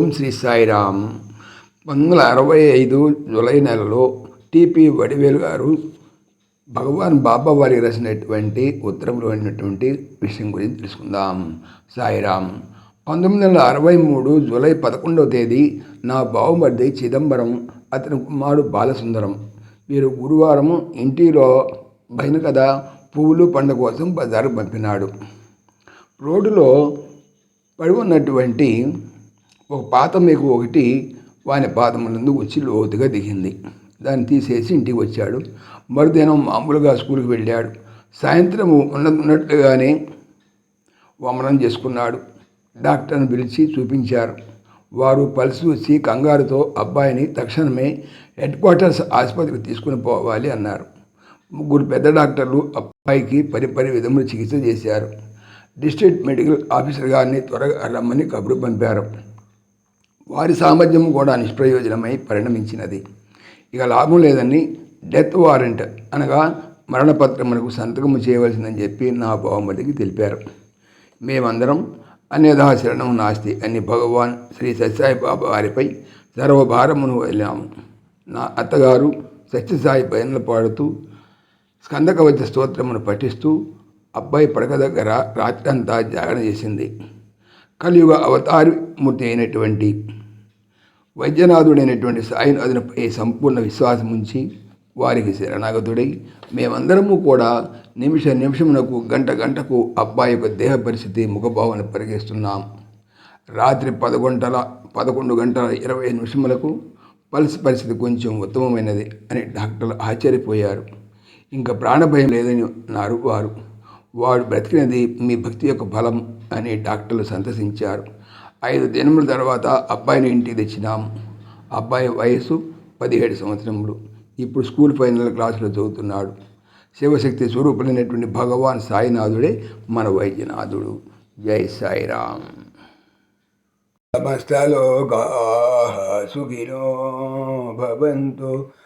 ఓం శ్రీ సాయిరామ్. పంతొమ్మిది వందల అరవై ఐదు జూలై నెలలో టిపి వడివేలు గారు భగవాన్ బాబా వారికి రాసినటువంటి ఉత్తరంలో ఉన్నటువంటి విషయం గురించి తెలుసుకుందాం. సాయిరామ్ పంతొమ్మిది వందల అరవై మూడు జూలై పదకొండవ తేదీ నా బావమర్ది చిదంబరం అతని కుమారుడు బాలసుందరం. వీరు గురువారం ఇంటిలో బయన కథ పువ్వులు పండ్ల కోసం బజారు పంపినాడు. రోడ్డులో పడి ఉన్నటువంటి ఒక పాత మీకు ఒకటి వాని పాదములందు వచ్చి లోతుగా దిగింది. దాన్ని తీసేసి ఇంటికి వచ్చాడు. మరుదినం మామూలుగా స్కూల్కి వెళ్ళాడు. సాయంత్రం ఉన్న ఉన్నట్లుగానే వమనం చేసుకున్నాడు. డాక్టర్ని పిలిచి చూపించారు. వారు పల్స్ వచ్చి కంగారుతో అబ్బాయిని తక్షణమే హెడ్ క్వార్టర్స్ ఆసుపత్రికి తీసుకుని పోవాలి అన్నారు. ముగ్గురు పెద్ద డాక్టర్లు అబ్బాయికి పరిపరి విధములు చికిత్స చేశారు. డిస్ట్రిక్ట్ మెడికల్ ఆఫీసర్ గారిని త్వరగా రమ్మని కబురు పంపారు. వారి సామర్థ్యం కూడా నిష్ప్రయోజనమై పరిణమించినది. ఇక లాభం లేదని డెత్ వారెంట్ అనగా మరణపత్రమునకు సంతకము చేయవలసిందని చెప్పి నా బావమతికి తెలిపారు. మేమందరం అన్యథా శరణం నాస్తి అని భగవాన్ శ్రీ సత్యసాయి బాబా వారిపై సర్వభారమును వెళ్ళాము నా అత్తగారు సత్యసాయి పైనలు పాడుతూ స్కందకవచ స్తోత్రమును పఠిస్తూ అబ్బాయి పడక దగ్గర రాత్రంతా జాగరణ చేసింది. కలియుగ అవతారి మూర్తి అయినటువంటి వైద్యనాథుడైనటువంటి సాయినాథునిపై సంపూర్ణ విశ్వాసం ఉంచి వారికి శరణాగతుడై మేమందరము కూడా నిమిష నిమిషమునకు గంట గంటకు అబ్బాయి యొక్క దేహ పరిస్థితి ముఖభావన పరిగెస్తున్నాం. రాత్రి పదకొంటల పదకొండు గంటల ఇరవై నిమిషములకు పల్స్ పరిస్థితి కొంచెం ఉత్తమమైనది అని డాక్టర్లు ఆశ్చర్యపోయారు. ఇంకా ప్రాణభయం లేదని అన్నారు వారు. వాడు బ్రతికినది మీ భక్తి యొక్క బలం అని డాక్టర్లు సంతసించారు. ఐదు దినముల తర్వాత అబ్బాయిని ఇంటికి తెచ్చినాం. అబ్బాయి వయసు పదిహేడు సంవత్సరములు. ఇప్పుడు స్కూల్ ఫైనల్ క్లాసులో చదువుతున్నాడు. శివశక్తి స్వరూపులైనటువంటి భగవాన్ సాయినాథుడే మన వైద్యనాథుడు. జై సాయిరామ్. సమస్తలోకా సుఖినో భవంతు.